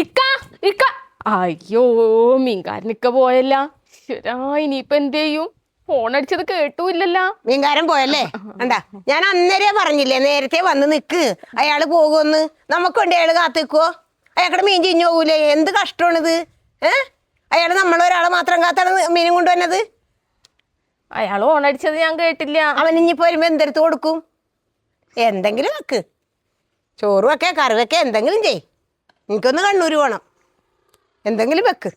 ഇക്ക ഇക്ക. അയ്യോ മീൻകാരനിക്ക പോയല്ല. ശരാ ഇനിയിപ്പൊ എന്ത് ചെയ്യും? ഫോൺ അടിച്ചത് കേട്ടൂല്ലല്ല. മീൻകാരൻ പോയല്ലേ? എന്താ ഞാൻ അന്നേരേ പറഞ്ഞില്ലേ നേരത്തെ വന്ന് നിക്ക്. അയാൾ പോകുമെന്ന് നമുക്ക് വേണ്ടി അയാൾ കാത്തിക്കോ. അയാൾക്കടെ അയാളുടെ മീൻ ചിഞ്ഞു പോകൂലേ? എന്ത് കഷ്ടമാണിത്? ഏ? അയാൾ നമ്മളൊരാളെ മാത്രം കാത്താണ് മീനും കൊണ്ടുവന്നത്. അയാൾ ഫോൺ അടിച്ചത് ഞാൻ കേട്ടില്ല. അവൻ ഇനിയിപ്പോ വരുമ്പോ എന്തെടുത്ത് കൊടുക്കും? എന്തെങ്കിലും വെക്ക്. ചോറ് വെക്കേ കറി വെക്കേ എന്തെങ്കിലും ചെയ് എനിക്കൊന്ന് കണ്ണൂര് പോകണം എന്തെങ്കിലും വെക്ക്.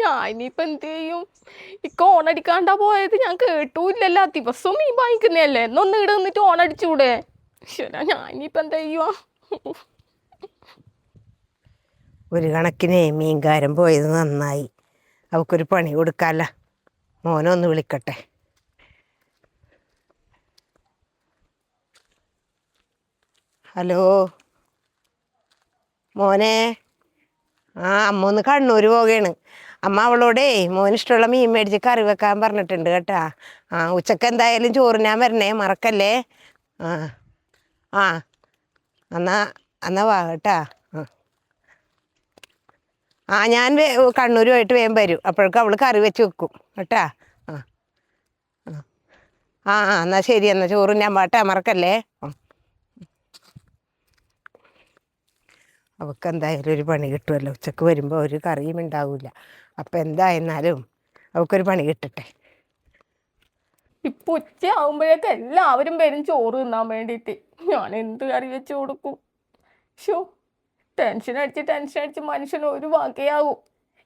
ഞാൻ ഇനിയിപ്പൊ എന്ത് ചെയ്യും? ഇക്ക കോണടിക്കാണ്ടാ പോയത്. ഞാൻ കേട്ടൂല്ലല്ലോ. ദിവസവും ഈ വാങ്ങിക്കുന്നതല്ലേ? എന്നൊന്ന് ഇവിടെ നിന്നിട്ട് ഓണടിച്ചൂടെ ശരാ ഞാൻ ഇനിയിപ്പോ എന്താ ചെയ്യുവാ? ഒരു കണക്കിന് മീൻകാരൻ പോയത് നന്നായി. അവക്കൊരു പണി കൊടുക്കാല്ല. മോനൊന്ന് വിളിക്കട്ടെ. ഹലോ? മോനെ? ആ അമ്മ ഒന്ന് കണ്ണൂർ പോവുകയാണ് അമ്മ അവളോടേ മോന് ഇഷ്ടമുള്ള മീൻ മേടിച്ച് കറി വെക്കാൻ പറഞ്ഞിട്ടുണ്ട് കേട്ടാ. ആ ഉച്ചയ്ക്ക് എന്തായാലും ചോറിനാൻ വരണേ മറക്കല്ലേ? ആ ആ എന്നാ എന്നാ വാ കേട്ടാ. ആ. ഞാൻ വേ- കണ്ണൂരുമായിട്ട് വേഗം വരും. അപ്പോഴേക്കും അവൾ കറി വെച്ച് വെക്കും കേട്ടാ. ആ ആ. എന്നാൽ ശരി എന്നാൽ ചോറ് ഞാൻ പാട്ടാ മറക്കല്ലേ? ആ. അവൾക്ക് എന്തായാലും ഒരു പണി കിട്ടുമല്ലോ ഉച്ചയ്ക്ക് വരുമ്പോൾ ഒരു കറിയും ഉണ്ടാവില്ല അപ്പം എന്തായിരുന്നാലും അവൾക്കൊരു പണി കിട്ടട്ടെ. ഇപ്പൊ ഉച്ച ആവുമ്പോഴേക്ക് എല്ലാവരും വരും ചോറ് തിന്നാൻ വേണ്ടിയിട്ട് ഞാൻ എന്ത് കറി വെച്ച് കൊടുക്കും? ഷോ ടെൻഷൻ അടിച്ച് ടെൻഷൻ അടിച്ച് മനുഷ്യൻ ഒരു വകയാവും.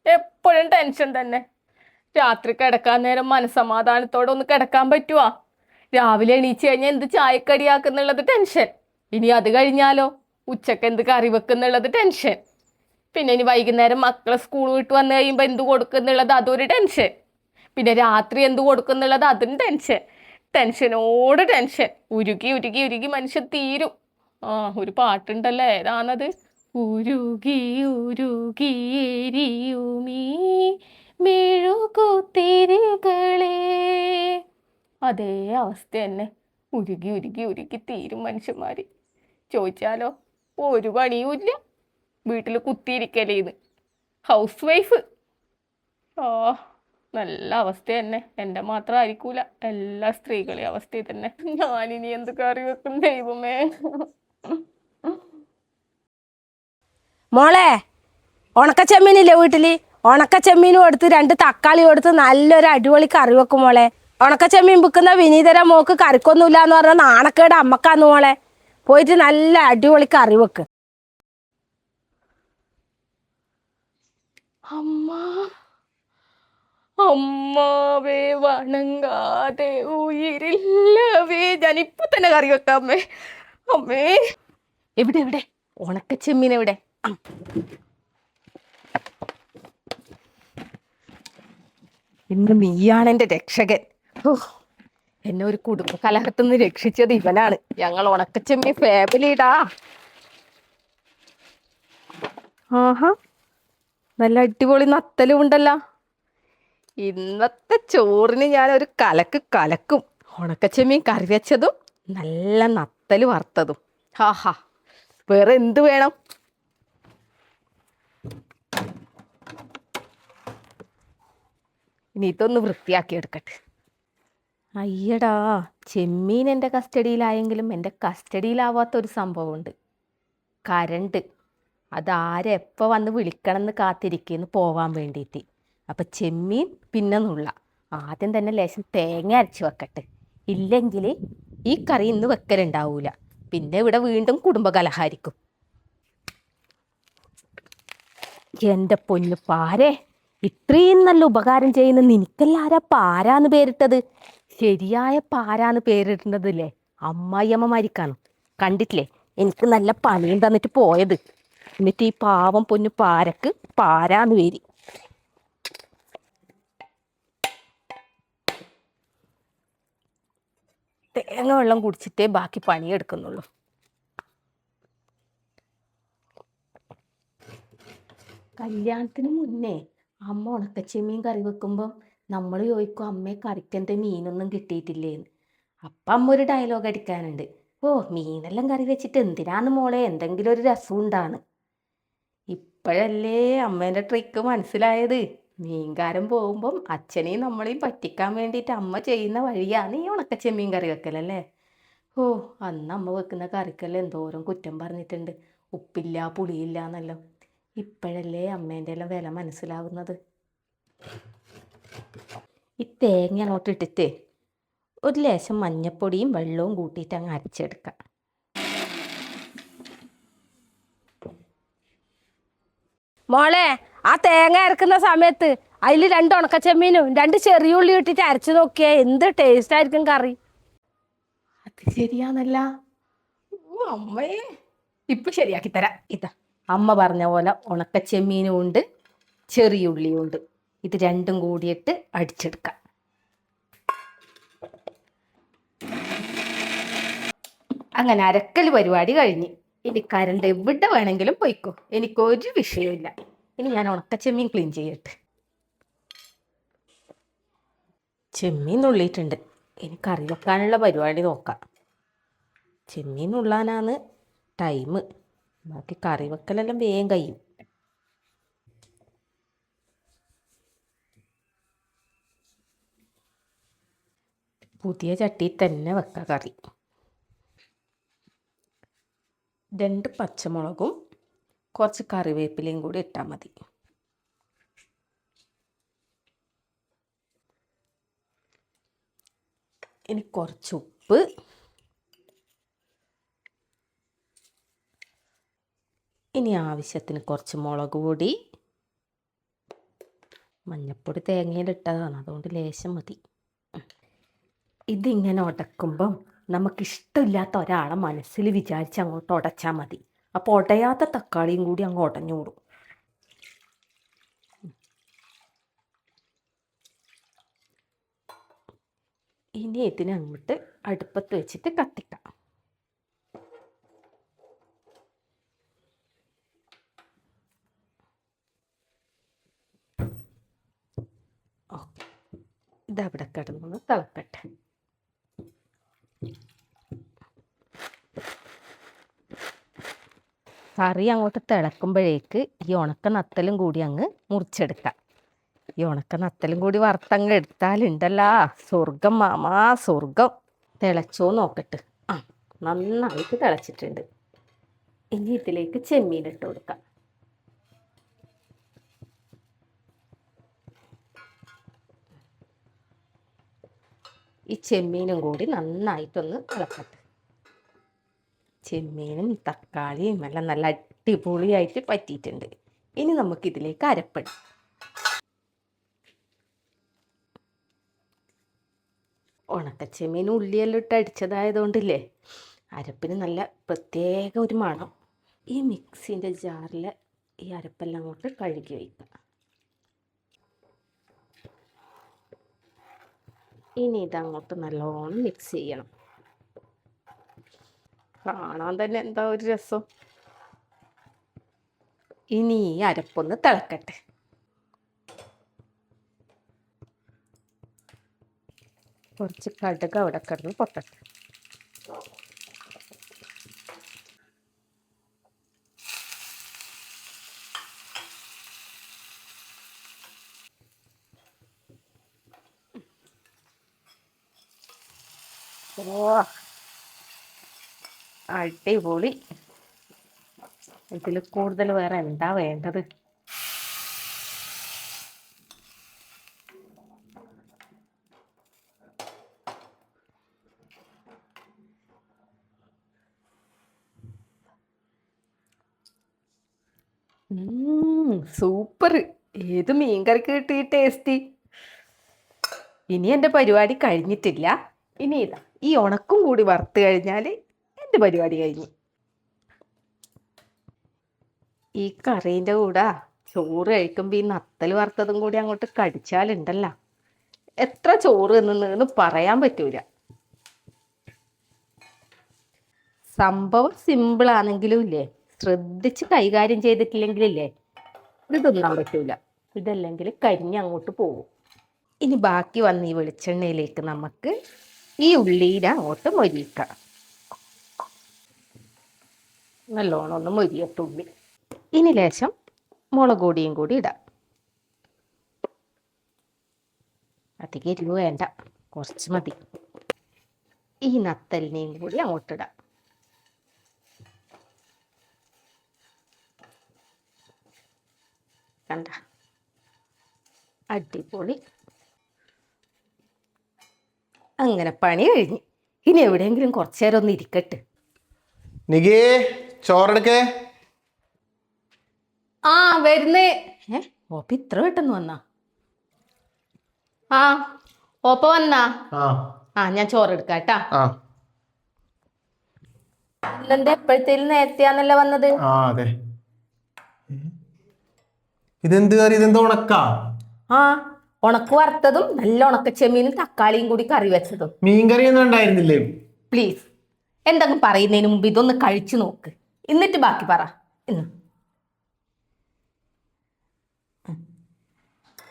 എപ്പോഴും ടെൻഷൻ തന്നെ. രാത്രി കിടക്കാൻ നേരം മനസമാധാനത്തോടെ ഒന്ന് കിടക്കാൻ പറ്റുവാ. രാവിലെ എണീച്ച് കഴിഞ്ഞാൽ എന്ത് ചായക്കടിയാക്കുന്നുള്ളത് ടെൻഷൻ ഇനി അത് കഴിഞ്ഞാലോ? ഉച്ചയ്ക്ക് എന്ത് കറി വെക്കുന്നുള്ളത് ടെൻഷൻ പിന്നെ ഇനി വൈകുന്നേരം മക്കളെ സ്കൂൾ വിട്ട് വന്നു കഴിയുമ്പോൾ എന്ത് കൊടുക്കുന്നുള്ളത് അതൊരു ടെൻഷൻ പിന്നെ രാത്രി എന്ത് കൊടുക്കുന്നുള്ളത് അതും ടെൻഷൻ ടെൻഷനോട് ടെൻഷൻ ഉരുകി ഉരുകി ഉരുകി മനുഷ്യൻ തീരും. ആ ഒരു പാട്ടുണ്ടല്ലോ? ഏതാണത്? ഉരുകി ഉരുകി എരിയുമീ മെഴുകുത്തിരികളെ അതേ അവസ്ഥ തന്നെ. ഉരുകി ഉരുകി ഉരുകി തീരും മനുഷ്യന്മാർ ചോദിച്ചാലോ? ഒരു പണിയും ഇല്ല. വീട്ടിൽ കുത്തിയിരിക്കലേന്ന് ഹൗസ് വൈഫ് ഓ നല്ല അവസ്ഥ തന്നെ. എന്റെ മാത്രം ആയിരിക്കൂല. എല്ലാ സ്ത്രീകളെയും അവസ്ഥയിൽ തന്നെ. ഞാനിനി എന്ത് കറി വെക്കും ദൈവമേ. മോളെ ഉണക്കച്ചെമ്മീനില്ലേ വീട്ടിൽ? ഉണക്കച്ചെമ്മീനും എടുത്ത് രണ്ട് തക്കാളി കൊടുത്ത് നല്ലൊരു അടിപൊളി കറി വെക്കും മോളെ. ഉണക്ക ചെമ്മീൻ വിൽക്കുന്ന വിനീതര മോക്ക് കറിക്കൊന്നുമില്ല എന്ന് പറഞ്ഞാൽ നാണക്കേട് അമ്മക്കാന്ന് മോളെ. പോയിട്ട് നല്ല അടിപൊളി കറി വെക്ക്. അമ്മ അമ്മാവേ വണങ്ങാതെ ഉയിരില്ലവേ. ഞാനിപ്പോ തന്നെ കറി വെക്കാം അമ്മേ. അമ്മേ. എവിടെ എവിടെ? ഉണക്കച്ചെമ്മീൻ എവിടെ ആ. ഇന്ന് നീയാണ് എന്റെ രക്ഷകൻ. ഹോ, എന്നെ ഒരു കുടുംബ കലഹത്തിൽ നിന്ന് രക്ഷിച്ചത് ഇവനാണ്. ഞങ്ങൾ ഉണക്കച്ചെമ്മി ഫാമിലിടാ ആഹാ. നല്ല അടിപൊളി നത്തലും ഉണ്ടല്ലോ. ഇന്നത്തെ ചോറിന് ഞാൻ ഒരു കലക്ക് കലക്കും. ഉണക്കച്ചെമ്മീൻ കറി വെച്ചതും നല്ല നത്തൽ വറുത്തതും. ആഹാ. വേറെ എന്ത് വേണം? ഇനി ഇതൊന്ന് വൃത്തിയാക്കി എടുക്കട്ടെ. അയ്യടാ ചെമ്മീൻ എന്റെ കസ്റ്റഡിയിലായെങ്കിലും എന്റെ കസ്റ്റഡിയിലാവാത്ത ഒരു സംഭവമുണ്ട്. കരണ്ട്. അതാരെപ്പോൾ വന്ന് വിളിക്കണം എന്ന് കാത്തിരിക്കുന്നു പോവാൻ വേണ്ടിയിട്ട് അപ്പം ചെമ്മീൻ പിന്നെ നുള്ള. ആദ്യം തന്നെ ലേശം തേങ്ങ അരച്ച് വെക്കട്ടെ. ഇല്ലെങ്കിൽ ഈ കറി ഇന്ന് വെക്കലുണ്ടാവൂല. പിന്നെ ഇവിടെ വീണ്ടും കുടുംബകലഹാരിക്കും എന്റെ പൊന്നു പാരേ ഇത്രയും നല്ല ഉപകാരം ചെയ്യുന്ന നിനക്കല്ലാരാ പാരാന്ന് പേരിട്ടത്? ശരിയായ പാരാന്ന് പേരിടുന്നതില്ലേ? അമ്മായിയമ്മമാരിക്കാണ്? കണ്ടിട്ടില്ലേ? എനിക്ക് നല്ല പണിയും തന്നിട്ട് പോയത്. എന്നിട്ട് ഈ പാവം പൊന്നു പാരക്ക് പാരാന്ന് പേര്. തേങ്ങ വെള്ളം കുടിച്ചിട്ടേ ബാക്കി പണിയെടുക്കുന്നുള്ളൂ. കല്യാണത്തിന് മുന്നേ അമ്മ ഉണക്കച്ചെമ്മീൻ കറി വെക്കുമ്പം നമ്മൾ ചോദിക്കും അമ്മയെ കറിക്കെന്തെ? മീനൊന്നും കിട്ടിയിട്ടില്ലേന്ന്. അപ്പം അമ്മ ഒരു ഡയലോഗ് അടിക്കാനുണ്ട്. ഓ മീനെല്ലാം കറി വെച്ചിട്ട് എന്തിനാന്ന് മോളെ? എന്തെങ്കിലും ഒരു രസം ഉണ്ടാണ് ഇപ്പോഴല്ലേ അമ്മേന്റെ ട്രിക്ക് മനസ്സിലായത്. മീൻകാരൻ പോകുമ്പം അച്ഛനെയും നമ്മളെയും പറ്റിക്കാൻ വേണ്ടിയിട്ട് അമ്മ ചെയ്യുന്ന വഴിയാണ് ഈ ഉണക്കച്ചെമ്മീൻ കറി വെക്കലല്ലേ? ഓ അന്ന് അമ്മ വെക്കുന്ന കറിക്കെല്ലാം എന്തോരം കുറ്റം പറഞ്ഞിട്ടുണ്ട്. ഉപ്പില്ല പുളിയില്ല എന്നല്ലോ. ഇപ്പോഴല്ലേ അമ്മേന്റെ എല്ലാം വില മനസ്സിലാവുന്നത്. തേങ്ങ അങ്ങോട്ട് ഇട്ടിട്ട് ഒരു ലേശം മഞ്ഞപ്പൊടിയും വെള്ളവും കൂട്ടിയിട്ട് അങ്ങ് അരച്ചെടുക്കാം. മോളെ ആ തേങ്ങ അരക്കുന്ന സമയത്ത് അതിൽ രണ്ട് ഉണക്കച്ചെമ്മീനും രണ്ട് ചെറിയ ഉള്ളി ഇട്ടിട്ട് അരച്ചു നോക്കിയാ എന്ത് ടേസ്റ്റ് ആയിരിക്കും കറി? അത് ശരിയാന്നല്ല. അമ്മേ. ഇപ്പൊ ശരിയാക്കി തരാം. ഇതാ അമ്മ പറഞ്ഞ പോലെ ഉണക്കച്ചെമ്മീനും ഉണ്ട് ചെറിയ ഉള്ളിയും ഉണ്ട്. ഇത് രണ്ടും കൂടിയിട്ട് അടിച്ചെടുക്കാം. അങ്ങനെ അരക്കൽ പരിപാടി കഴിഞ്ഞ്. ഇനി കരണ്ട് എവിടെ വേണമെങ്കിലും പോയിക്കോ. എനിക്കൊരു വിഷയമില്ല ഇനി ഞാൻ ഉണക്കച്ചെമ്മീൻ ക്ലീൻ ചെയ്യട്ടെ. ചെമ്മീൻ നുള്ളിയിട്ടുണ്ട് ഇനി കറി വെക്കാനുള്ള പരിപാടി നോക്കാം. ചെമ്മീൻ ഉള്ളാനാണ് ടൈം ബാക്കി കറി വെക്കലെല്ലാം വേഗം കഴിയും. പുതിയ ചട്ടി തന്നെ വെക്കാം കറി. രണ്ട് പച്ചമുളകും കുറച്ച് കറിവേപ്പിലയും കൂടി ഇട്ടാൽ മതി. ഇനി കുറച്ച് ഉപ്പ്. ഇനി ആവശ്യത്തിന് കുറച്ച് മുളക് പൊടി. മഞ്ഞപ്പൊടി തേങ്ങയിലിട്ടതാണ് അതുകൊണ്ട് ലേശം മതി. ഇതിങ്ങനെ ഉടക്കുമ്പം നമുക്കിഷ്ടമില്ലാത്ത ഒരാളെ മനസ്സിൽ വിചാരിച്ച് അങ്ങോട്ട് ഉടച്ചാൽ മതി. അപ്പോൾ ഉടയാത്ത തക്കാളിയും കൂടി അങ്ങ് ഉടഞ്ഞോടും ഇനി ഇതിനെ അങ്ങോട്ട് അടുപ്പത്ത് വെച്ചിട്ട് കത്തിക്കാം. ഓക്കെ. ഇതവിടെ കിടന്നു തിളക്കട്ടെ. കറി അങ്ങോട്ട് തിളക്കുമ്പോഴേക്ക് ഈ ഉണക്ക നത്തലും കൂടി അങ്ങ് മുറിച്ചെടുക്കാം. ഈ ഉണക്ക നത്തലും കൂടി വറുത്തങ്ങ് എടുത്താലുണ്ടല്ലോ. സ്വർഗം മാമാ സ്വർഗം തിളച്ചോ നോക്കട്ട്. ആ നന്നായിട്ട് തിളച്ചിട്ടുണ്ട്. ഇനി ഇതിലേക്ക് ചെമ്മീൻ ഇട്ട് കൊടുക്കാം. ഈ ചെമ്മീനും കൂടി നന്നായിട്ടൊന്ന് ഇളക്കട്ടെ. ചെമ്മീനും തക്കാളിയും എല്ലാം നല്ല അടിപൊളിയായിട്ട് പറ്റിയിട്ടുണ്ട്. ഇനി നമുക്കിതിലേക്ക് അരപ്പിടാം. ഉണക്കച്ചെമ്മീൻ ഉള്ളിയെല്ലാം ഇട്ട് അടിച്ചതായതുകൊണ്ടില്ലേ? അരപ്പിന് നല്ല പ്രത്യേക ഒരു മണം. ഈ മിക്സിന്റെ ജാറിൽ ഈ അരപ്പെല്ലാം അങ്ങോട്ട് കഴുകി വയ്ക്കുക ഇനി ഇതങ്ങോട്ട് നല്ലോണം മിക്സ് ചെയ്യണം. കാണാൻ തന്നെ എന്താ ഒരു രസം. ഇനി അരപ്പൊന്ന് തിളക്കട്ടെ. കുറച്ച് കടുക് അവിടെ കിടന്ന് പൊട്ടട്ടെ ഓ അടിപൊളി. ഇതിൽ കൂടുതൽ വേറെ എന്താ വേണ്ടത്? സൂപ്പർ ഏത് മീൻകറിക്ക് കിട്ടി ടേസ്റ്റി ഇനി എന്റെ പരിപാടി കഴിഞ്ഞിട്ടില്ല. ഇനി ഇതാ. ഈ ഉണക്കും കൂടി വറുത്ത് കഴിഞ്ഞാൽ എന്റെ പരിപാടി കഴിഞ്ഞു? ഈ കറീന്റെ കൂടെ ചോറ് കഴിക്കുമ്പോൾ ഈ നത്തൽ വറുത്തതും കൂടി അങ്ങോട്ട് കടിച്ചാലുണ്ടല്ല. എത്ര ചോറ് എന്ന് പറയാൻ പറ്റൂല. സംഭവം സിമ്പിൾ ആണെങ്കിലും ഇല്ലേ? ശ്രദ്ധിച്ച് കൈകാര്യം ചെയ്തിട്ടില്ലെങ്കിലില്ലേ? ഇത് തിന്നാൻ പറ്റൂല. ഇതല്ലെങ്കിൽ കരിഞ്ഞ് അങ്ങോട്ട് പോകും. ഇനി ബാക്കി വന്ന ഈ വെളിച്ചെണ്ണയിലേക്ക് നമുക്ക് ഈ ഉള്ളിയില അങ്ങോട്ട് മൊരിയിക്ക നല്ലോണം ഒന്ന് മൊരിയട്ടുള്ളി ഇനി ലേശം മുളക് കൂടി ഇടാം. അധികം എരിവ് വേണ്ട. കുറച്ച് മതി. ഈ നത്തലിനെയും കൂടി അങ്ങോട്ടിടാം കണ്ട. അടിപൊളി. അങ്ങനെ പണി കഴിഞ്ഞ്. ഇനി എവിടെയെങ്കിലും കുറച്ചു നേരം ഒന്ന് ഇരിക്കട്ടെ. നികേ ചോറെടുക്കേ. ആ വരുന്നേ. ഏ ഓപ്പ ഇത്ര പെട്ടെന്ന് വന്നാ? ആ ഓപ്പ വന്നാ? ആ. ആ ഞാൻ ചോറെടുക്കാം കേട്ടാ. ആ. ഇല്ലെന്താ എപ്പോഴത്തേലും നേരത്തെയാന്നല്ലേ വന്നത്? ആ അതെ. ഇതെന്ത് കറി? ഇതെന്ത് ഉണക്കാ? ആ. ഉണക്ക് വറുത്തതും നല്ല ഉണക്ക ചെമ്മീനും തക്കാളിയും കൂടി കറി വെച്ചതും. മീൻ കറി ഒന്നും ഉണ്ടായിരുന്നില്ലേ? പ്ലീസ് എന്തെങ്കിലും പറയുന്നതിന് മുമ്പ് ഇതൊന്ന് കഴിച്ചു നോക്ക്. എന്നിട്ട് ബാക്കി പറ. ഇന്ന്.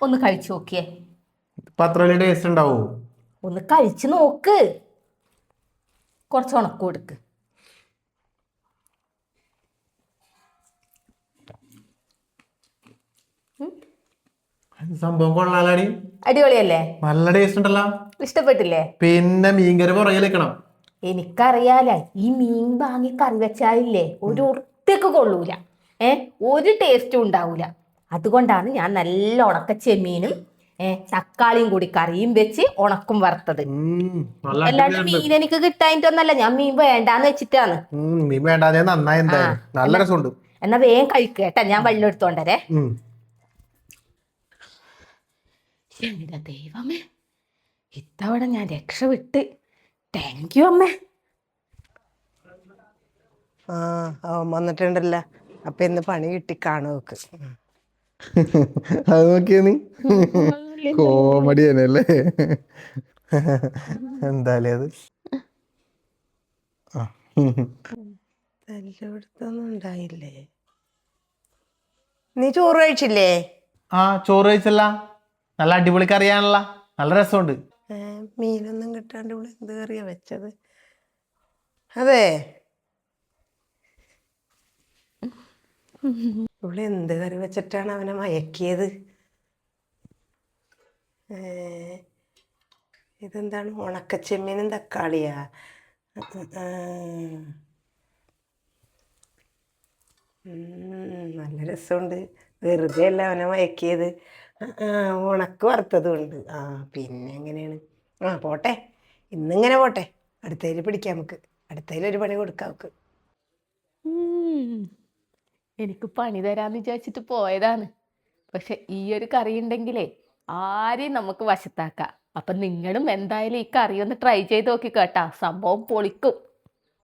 ഒന്ന് കഴിച്ചു നോക്കിയേ. പത്രോലിയുടെ ടേസ്റ്റ് ഉണ്ടാവോ? ഒന്ന് കഴിച്ചു നോക്ക്. കുറച്ച് ഉണക്ക് കൊടുക്ക് സംഭവം കൊള്ളാലാടി. അടിപൊളിയല്ലേ? നല്ല ടേസ്റ്റ് ഉണ്ടല്ലോ. ഇഷ്ടപ്പെട്ടില്ലേ? പിന്നെ മീൻകറി പുറകിലേക്കണം എനിക്കറിയാല ഈ മീൻ വാങ്ങി കറി വെച്ചാലില്ലേ ഒരു ഒറ്റയ്ക്ക് കൊള്ളൂല. ഏ ഒരു ടേസ്റ്റും ഉണ്ടാവൂല. അതുകൊണ്ടാണ് ഞാൻ നല്ല ഉണക്ക ചെമ്മീനും ഏ തക്കാളിയും കൂടി കറിയും വെച്ച് ഉണക്കും വറുത്തത്. അല്ലാണ്ട് മീൻ എനിക്ക് കിട്ടാനിട്ടൊന്നല്ല ഞാൻ മീൻ വേണ്ടാന്ന് വെച്ചിട്ടാണ്. മീൻ വേണ്ടാതെ നന്നായി എന്തായാലും. നല്ല രസമുണ്ട്. എന്നാ വേഗം കഴിക്കട്ടെ കേട്ടാ ഞാൻ വെള്ളം എടുത്തോണ്ടരെ ഉം. എന്റെ ദൈവമേ. ഇത്തവണ ഞാൻ രക്ഷവിട്ട്. താങ്ക് യു അമ്മേ. ആ അവൻ വന്നിട്ടുണ്ടല്ലോ. അപ്പൊ ഇന്ന് പണി കിട്ടി കാണുവക്ക്. അത് നോക്കിയ നീ. കോമഡി തന്നെയല്ലേ എന്തായാലും അത്. ഉണ്ടായില്ലേ? നീ ചോറ് കഴിച്ചില്ലേ? ആ ചോറ് കഴിച്ചല്ല. നല്ല അടിപൊളി കറിയാണല്ല. നല്ല രസമുണ്ട്. മീനൊന്നും കിട്ടാണ്ട് ഇവിടെ എന്ത് കറിയാ വെച്ചത്? അതെ. ഇവിടെ എന്ത് കറി വെച്ചിട്ടാണ് അവനെ മയക്കിയത്? ഇതെന്താണ് ഇതെന്താണ്? ഉണക്കച്ചെമ്മീനും തക്കാളിയാ. നല്ല രസമുണ്ട്. വെറുതെ അല്ല അവനെ മയക്കിയത്. ഉണക്ക് വറുത്തതും ഉണ്ട്. ആ പിന്നെ എങ്ങനെയാണ്? ആ പോട്ടെ. ഇന്നിങ്ങനെ പോട്ടെ. അടുത്തതിൽ പിടിക്കാം നമുക്ക്. അടുത്തതിൽ ഒരു പണി കൊടുക്കാം നമുക്ക്. എനിക്ക് പണി തരാന്ന് വിചാരിച്ചിട്ട് പോയതാണ്. പക്ഷെ ഈ ഒരു കറി ഉണ്ടെങ്കിലേ ആരെയും നമുക്ക് വശത്താക്കാം. അപ്പൊ നിങ്ങളും എന്തായാലും ഈ കറി ഒന്ന് ട്രൈ ചെയ്ത് നോക്കി കേട്ടാ. സംഭവം പൊളിക്കും.